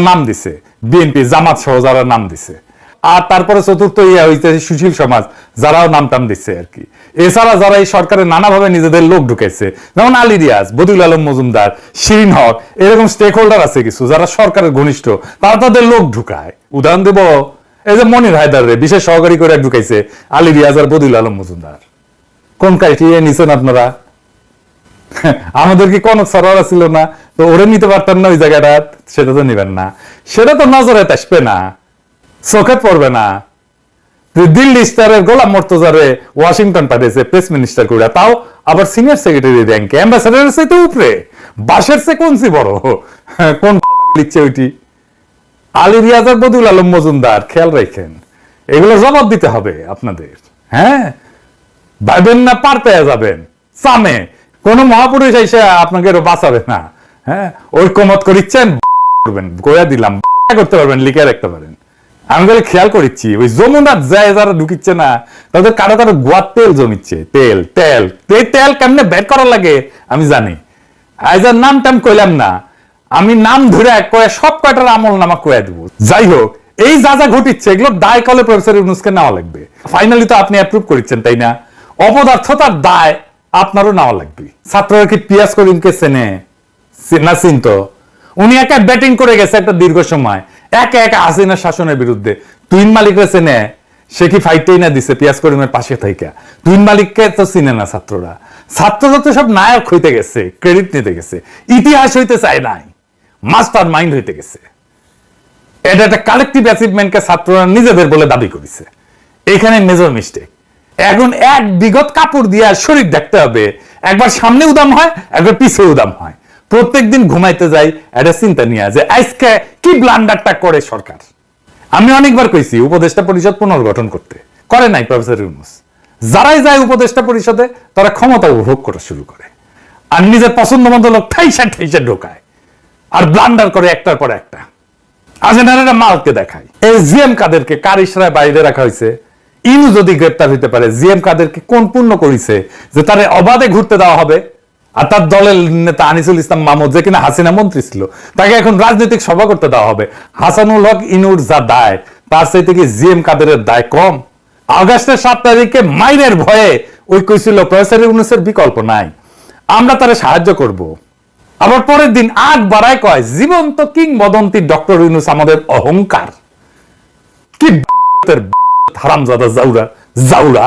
নাম দিছে, বিএনপি, জামাত সহ যারা নাম দিছে। আর তারপরে চতুর্থ ইয়া হইতে সুশীল সমাজ, যারাও নাম টাম দিচ্ছে আর কি। এছাড়া যারা এই সরকারের নানাভাবে নিজেদের লোক ঢুকেছে, যেমন আলী রিয়াজ, বদিউল আলম মজুমদার, শিরিন হক, এরকম স্টেক হোল্ডার আছে কিছু যারা সরকারের ঘনিষ্ঠ, তারা তাদের লোক ঢুকায়। উদাহরণ দেব, এই যে মনির হায়দার রে, বিশেষ সহকারী করে ঢুকাইছে আলী রিয়াজ আর বদিউল আলম মজুমদার। কোন ক্রাইটেরিয়া নিছেন আপনারা? আমাদের কি কোন সরোয়ার ছিল না? তো ওরে নিতে পারতেন না ওই জায়গাটা, সেটা তো নিবেন না। সেটা তো নজরে আসবে না, চোখে পড়বে না। দিল্লি স্টারের গোলাম মর্তজারে ওয়াশিংটন পাঠিয়েছে প্রেস মিনিস্টার করে তাও আবার সিনিয়র সেক্রেটারি র্যাঙ্কে অ্যাম্বাসেডারের সাথে উপরে, বাসের সে কোন সি বড়? কোন লিখছে ওইটি? আলী রিয়াজার বদুল আলম মজুমদার, খেয়াল রাখেন, এগুলো জবাব দিতে হবে আপনাদের হ্যাঁ? ভাবেন না, পার পেয়ে যাবেন। সামে কোন মহাপুরুষ এসে আপনাকে বাঁচাবে না। হ্যাঁ? করিচ্ছেন করবেন গোয়া দিলাম করতে পারবেন, লিখে রাখতে পারেন। আমি খেয়াল করেছি ওই যায় যারা ঢুকিচ্ছে না, তাদের কারও কারও তেল জমিচ্ছে, তেল তেল এই তেল কেমনে বের করা লাগে, আমি জানি। আজ আর নাম টাম কইলাম না, আমি নাম ধরে কয়ে সব কয়টার আমল নামা কয়ে দেবো। যাই হোক, এই যা যা ঘটিচ্ছে, এগুলো দায় কলে প্রফেসর ইউনুসকে নেওয়া লাগবে। ফাইনালি তো আপনি অ্যাপ্রুভ করেছেন, তাই না? অপদার্থতার দায় আপনারও নেওয়া লাগবে। ছাত্ররা কি পিয়াস করিমকে চেনে? না চিনতো উনি একা ব্যাটিং করে গেছে একটা দীর্ঘ সময়। একা একা হাসিনা শাসনের বিরুদ্ধে। তুইন মালিকরা চেনে, সে কি ফাইটেই না দিছে পিয়াস করিমের পাশে থেকে তুইন মালিককে তো চিনে না ছাত্ররা। ছাত্ররা তো সব নায়ক হইতে গেছে ক্রেডিট নিতে গেছে। ইতিহাস হইতে চায় নাই মাস্টার মাইন্ড হইতে গেছে। এটা একটা কালেকটিভ অ্যাচিভমেন্টকে ছাত্ররা নিজেদের বলে দাবি করেছে। এখানে মেজর মিস্টেক এখন এক বিগত কাপড় দিয়ে শরীর দেখতে হবে। একবার সামনে উদাম হয়, একবার পিছে উদাম হয়। প্রত্যেকদিন ঘুমাইতে যাই, একটা চিন্তা নিয়ে যে আজকে কি ব্লান্ডারটা করে সরকার? আমি অনেকবার কইছি, উপদেষ্টা পরিষদ পুনর্গঠন করতে। করে নাই, প্রফেসর ইউনুস। যারাই যায় উপদেষ্টা পরিষদে, তারা ক্ষমতা উপভোগ করা শুরু করে। আর নিজের পছন্দ মতো লোক ঠাইসা ঠাইসা ঢোকায়। আর ব্লান্ডার করে একটার পর একটা। আজেনারেরা মালকে দেখায়। এই জিএম কাদেরকে কার ইশরায় বাইরে রাখা হয়েছে ইনু যদি গ্রেপ্তার হইতে পারে, জিএম কাদেরকে কোন পূর্ণ করিছে? যে তারে অবাধে ঘুরতে দেওয়া হবে? আর তার দলের নেতা আনিসুল ইসলাম মাহমুদ, যে কিনা হাসিনা মন্ত্রী ছিল, তাকে এখন রাজনৈতিক সভা করতে দেওয়া হবে। হাসানুল হক ইনুর যা দায় তার চাইতে কি জিএম কাদেরের দায় কম? আগস্টের সাত তারিখে মাইনের ভয়ে ওই কইছিল প্রফেসর ইউনুসের বিকল্প নাই। আমরা তারে সাহায্য করব। আবার পরের দিন আগ বাড়ায় কয়, জীবন্ত কিংবদন্তি ডক্টর ইউনুস আমাদের অহংকার। কি হারামজাদা জাউরা জাউরা।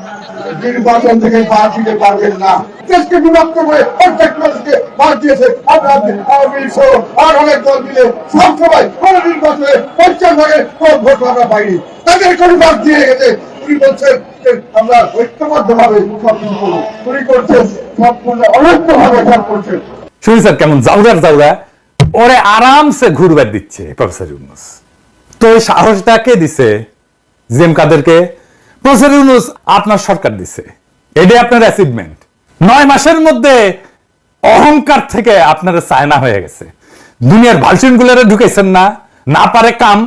নির্বাচন থেকে দিতে পারবেন না। দেশকে বিভক্ত করে প্রত্যেক মানুষকে আর অনেক দল কোন নির্বাচনে পঞ্চাশ কোন ভোট আমরা পাইনি। তাদের কোনো বাদ দিয়ে গেছে। বলছেন আমরা ঐক্যবদ্ধ ভাবে করব। করছেন সম্পূর্ণ অনৈক্য ভাবে করছেন। শুনি স্যার, কেমন? জাউরার জাউরা ওরে আরামসে ঘুরবার দিচ্ছে প্রফেসর তো এই সাহসটা কে দিছে? জিএম কাদেরকে? প্রফেসর আপনার সরকার দিছে। এটাই আপনার অ্যাচিভমেন্ট নয় মাসের মধ্যে অহংকার থেকে আপনার চায়না হয়ে গেছে। দুনিয়ার ভালসিন গুলারে ঢুকেছেন না না পারে কাম,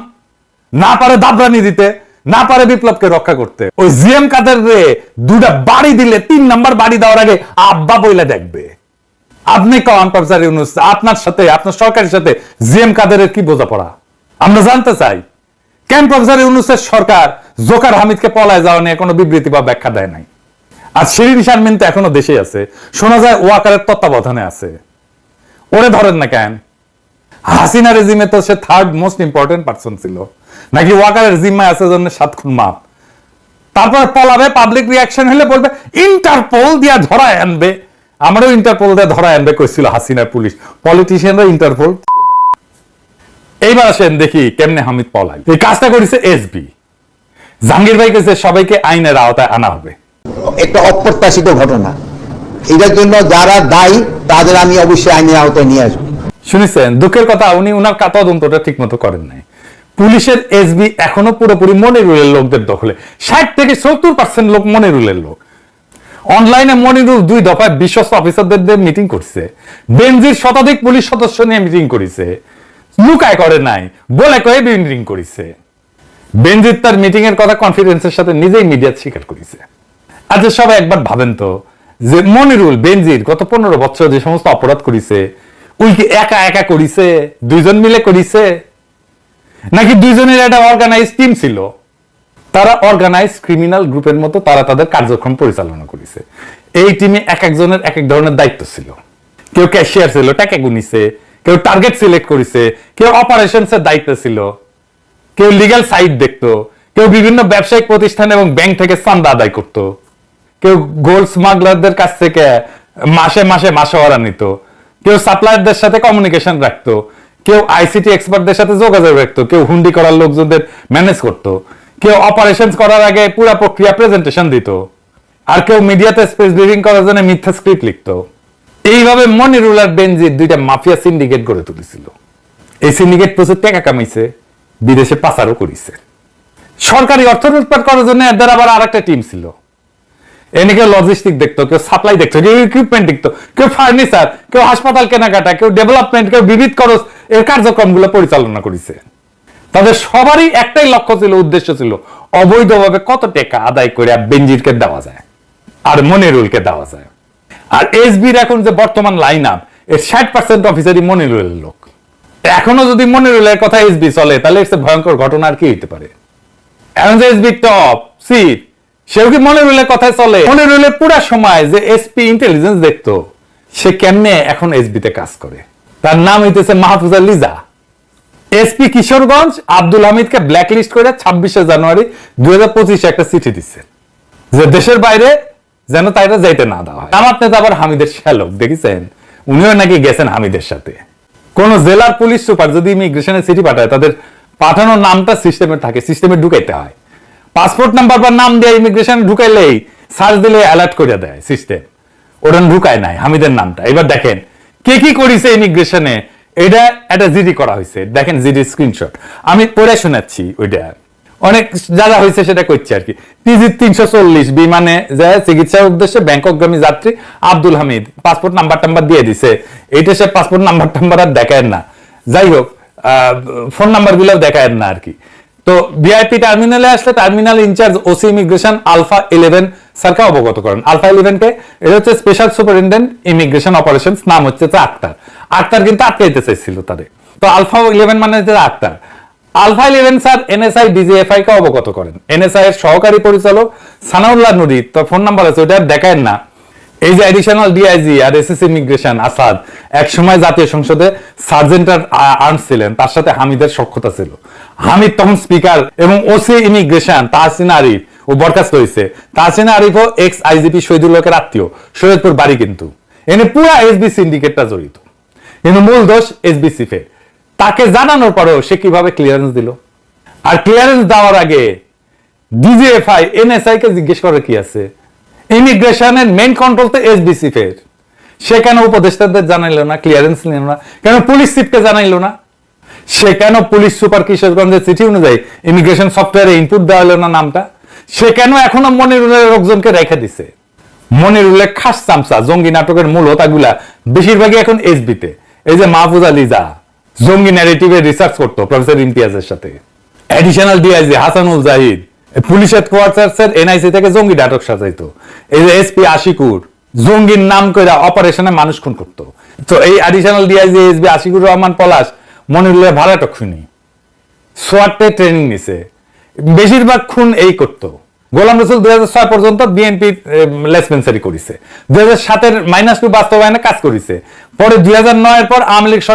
না পারে দাবরানি দিতে, না পারে বিপ্লবকে রক্ষা করতে। ওই জিএম কাদের রে দুটা বাড়ি দিলে, তিন নাম্বার বাড়ি দেওয়ার আগে আব্বা বইলে দেখবে। আপনি কন প্রফেসর ইউনুস, আপনার সাথে, আপনার সরকারের সাথে জিএম কাদের কি বোঝাপড়া? আমরা জানতে চাই, কেন প্রফেসর ইউনুসের সরকার জোকার হামিদকে পলায় যাওয়া নিয়ে কোনো বিবৃতি বা ব্যাখ্যা দেয় নাই। আর শিরিন শারমিন তো এখনও দেশে আছে। শোনা যায় ওয়াকারের তত্ত্বাবধানে আছে। ওরে ধরেন না কেন? হাসিনা রেজিমে তো সে থার্ড মোস্ট ইম্পর্টেন্ট পার্সন ছিল। নাকি ওয়াকারের জিম্মায় আছে জন্য সাত খুন মাপ? তারপর পলাবে পাবলিক রিয়াকশন হলে বলবে ইন্টারপোল দিয়া ধরায় আনবে। আমারও ইন্টারপোল দিয়ে ধরায় আনবে কইছিল হাসিনার পুলিশ। পলিটিশিয়ানরা ইন্টারপোল এইবার আসেন দেখি কেমনে হামিদ পলাই এই কাজটা করেছে এসবি জাহাঙ্গীর ভাই কেছে সবাইকে আইনের আওতায় আনা হবে। একটা অপ্রত্যাশিত ঘটনা। এটার জন্য যারা দায়ী তাদের আমি অবশ্যই আইনের আওতায় নিয়ে আসব। শুনেছেন? দুঃখের কথা উনি উনার কাতা তদন্তটা ঠিক মতো করেন নাই। পুলিশের এসবি এখনও পুরোপুরি মনিরুলের লোকদের দখলে। ষাট থেকে সত্তর পার্সেন্ট লোক মনিরুলের লোক। অনলাইনে মনিরুল দুই দফায় বিশ্বস্ত অফিসারদের মিটিং করছে। বেনজির শতাধিক পুলিশ সদস্য নিয়ে মিটিং করেছে। লুকায় করে নাই। বলে কয়ে মিটিং করেছে। বেনজির তার মিটিং এর কথা কনফিডেন্সের সাথে নিজেই মিডিয়া স্বীকার করেছে। আচ্ছা সবাই একবার ভাবেন তো যে মনিরুল বেনজির গত পনেরো বছর যে সমস্ত অপরাধ করেছে, ওই কি একা একা করিছে, দুইজন মিলে করিছে? নাকি দুইজনের একটা অর্গানাইজ টিম ছিল? তারা অর্গানাইজ ক্রিমিনাল গ্রুপের মতো তারা তাদের কার্যক্রম পরিচালনা করেছে। এই টিমে এক একজনের এক এক ধরনের দায়িত্ব ছিল। কেউ ক্যাশিয়ার ছিল, টাকা গুনিছে, কেউ টার্গেট সিলেক্ট করেছে, কেউ অপারেশনস এর দায়িত্ব ছিল। কেউ লিগ্যাল সাইট দেখতো, কেউ বিভিন্ন ব্যবসায়িক প্রতিষ্ঠান এবং ব্যাংক থেকে চান্দা আদায় করতো, কেউ গোল্ড স্মাগলারদের কাছ থেকে মাসে মাসে মাসোয়ারা নিত, কেউ সাপ্লায়ারদের সাথে কমিউনিকেশন রাখতো, কেউ আইসিটি এক্সপার্টদের সাথে যোগাযোগ রাখতো, কেউ হুন্ডি করার লোকজনদের ম্যানেজ করতো, কেউ অপারেশন করার আগে পুরা প্রক্রিয়া প্রেজেন্টেশন দিত, আর কেউ মিডিয়াতে স্পেস বিল্ডিং করার জন্য মিথ্যা স্ক্রিপ্ট লিখতো। এইভাবে মনিরুল আর বেনজির দুইটা মাফিয়া সিন্ডিকেট গড়ে তুলেছিল। এই সিন্ডিকেট প্রচুর টাকা কামাইছে। বিদেশে পাচারও করেছে। সরকারি অর্থ লুটপাট করার জন্য এদের আবার আর একটা টিম ছিল লজিস্টিক দেখতো, কেউ সাপ্লাই দেখতো, কেউ ইকুইপমেন্ট দেখতো, কেউ ফার্নিচার কেউ হাসপাতাল কেনাকাটা, কেউ ডেভেলপমেন্ট কেউ বিবিধ খরচ, এর কার্যক্রমগুলো পরিচালনা করেছে। তাদের সবারই একটাই লক্ষ্য ছিল, উদ্দেশ্য ছিল অবৈধভাবে কত টাকা আদায় করে বেঞ্জিরকে দেওয়া যায় আর মনিরুলকে দেওয়া যায়। আর এসবির এখন যে বর্তমান লাইন আপ এর ষাট পার্সেন্ট অফিসারই মনিরুলের লোক। এখনও যদি মনে মনিরুলের কথা এসবি চলে, তাহলে এর ভয়ঙ্কর ঘটনা আর কি হইতে পারে? এখন যে এসবি টপ সি সেও কি মনে মনিরুলের কথায় চলে? মনিরুলের পুরা সময় যে এসপি ইন্টেলিজেন্স দেখতো, সে কেমনে এখন এসবিতে কাজ করে? তার নাম হইতেছে মাহফুজা লিজা। এসপি কিশোরগঞ্জ, আব্দুল হামিদকে ব্ল্যাকলিস্ট করে ছাব্বিশে জানুয়ারি দুই হাজার পঁচিশে একটা চিঠি দিচ্ছে। যে দেশের বাইরে যেন তাইরা যাইতে না দেওয়া হয়। আমার নেতা আবার হামিদের শ্যালক দেখেছেন? উনিও নাকি গেছেন হামিদের সাথে। কোন জেলার পুলিশ সুপার যদি ইমিগ্রেশনে চিঠি পাঠায়, তাদের পাঠানোর নামটা সিস্টেমে থাকে, সিস্টেমে ঢুকাইতে হয়। পাসপোর্ট নাম্বার বা নাম দিয়ে ইমিগ্রেশন ঢুকাইলেই সার্চ দিলে অ্যালার্ট করে দেয় সিস্টেম। ওটা ঢুকায় নাই, হামিদের নামটা। এবার দেখেন, কে কি করিছে ইমিগ্রেশনে? এটা একটা জিডি করা হয়েছে দেখেন জিডি স্ক্রিনশট। আমি পড়ে শোনাচ্ছি ওইটা। অনেক যারা হয়েছে সেটা করছে আর কি। পিজি তিনশো চল্লিশ বিমানে যায় চিকিৎসার উদ্দেশ্যে ব্যাংককগামী যাত্রী আব্দুল হামিদ পাসপোর্ট নাম্বার টাম্বার দিয়ে দিছে। এইটা সে পাসপোর্ট নাম্বার টাম্বার আর দেখায় না। যাই হোক ফোন নাম্বারগুলো দেখায় না আর কি। তো ভিআইপি টার্মিনালে আসলে terminal incharge OC immigration alpha eleven স্যারকে অবগত করেন। আলফা ইলেভেন কে, এটা হচ্ছে স্পেশাল সুপারিনটেন্ডেন্ট ইমিগ্রেশন অপারেশন নাম হচ্ছে আক্তার। আক্তার কিন্তু আটকাইতে চাইছিল তাদের। তো আলফা ইলেভেন মানে হচ্ছে Akhtar. Alpha eleven sir, NSI, DGFI কে অবগত করেন। এনএসআই এর সহকারী পরিচালক সানাউল্লাহ নুরি। তো ফোন নাম্বার আছে ওটা দেখায় না। এই যে অ্যাডিশনাল ডিআইজি আর এসএস ইমিগ্রেশন আসাদ এক সময় জাতীয় সংসদে সার্জেন্ট আর্মস ছিলেন। তার সাথে হামিদের সক্ষতা ছিল। হামিদ তখন স্পিকার এবং ওসি ইমিগ্রেশন তাহসিন আরিফ, ও বরখাস্ত হয়েছে তাহসিন আরিফ ও এক্স আইজিপি শহীদুল্লাহকের আত্মীয়। সৈয়দপুর বাড়ি কিন্তু। এনে পুরা এসবি সিন্ডিকেটটা জড়িত। কিন্তু মূল দোষ এসবিসি ফে তাকে জানানোর পরেও সে কীভাবে ক্লিয়ারেন্স দিল? আর ক্লিয়ারেন্স দেওয়ার আগে ডিজিএফআই এনএসআই কে জিজ্ঞেস করে কি আছে? ইমিগ্রেশনের মেইন কন্ট্রোল তো এসবিসি ফের। সে কেন উপদেষ্টাদের জানাইলো না ক্লিয়ারেন্স নিল না? কেন পুলিশ চিফকে জানাইলো না? সে কেন পুলিশ সুপার কিশোরগঞ্জের চিঠি অনুযায়ী ইমিগ্রেশন সফটওয়্যারে ইনপুট দেওয়া হলো না নামটা? সে কেন এখনও মনিরুলের লোকজনকে রেখে দিছে? মনিরুলের খাস চামচা, জঙ্গি নাটকের মূল হোতাগুলা বেশিরভাগই এখন এসবিতে এই যে মাহফুজ যা। জঙ্গি ন্যারেটিভে রিসার্চ করতো প্রফেসর ইমতিয়াজের সাথে। Additional DIG Hasanul Zahid. Police হেডকোয়ার্টার্সের NIC থেকে জঙ্গি নাটক সাজাইতো। এই যে এসপি আশিকুর, জঙ্গির নাম করে অপারেশনে মানুষ খুন করতো। তো এই additional DIG SB Ashikur Rahman Palash মনিরুলের ভাড়াটক শুনি সোয়াটে ট্রেনিং নিছে। বেশিরভাগ খুন এই করতো। গোলাম রসুল দুই হাজার ছয় পর্যন্ত বিএনপি লেসপেন্সারি করেছে। দুই হাজার সাতের মাইনাস টু বাস্তবায়নে কাজ করেছে। পরে দুই হাজার নয়ের পর আওয়ামী লীগ সরকার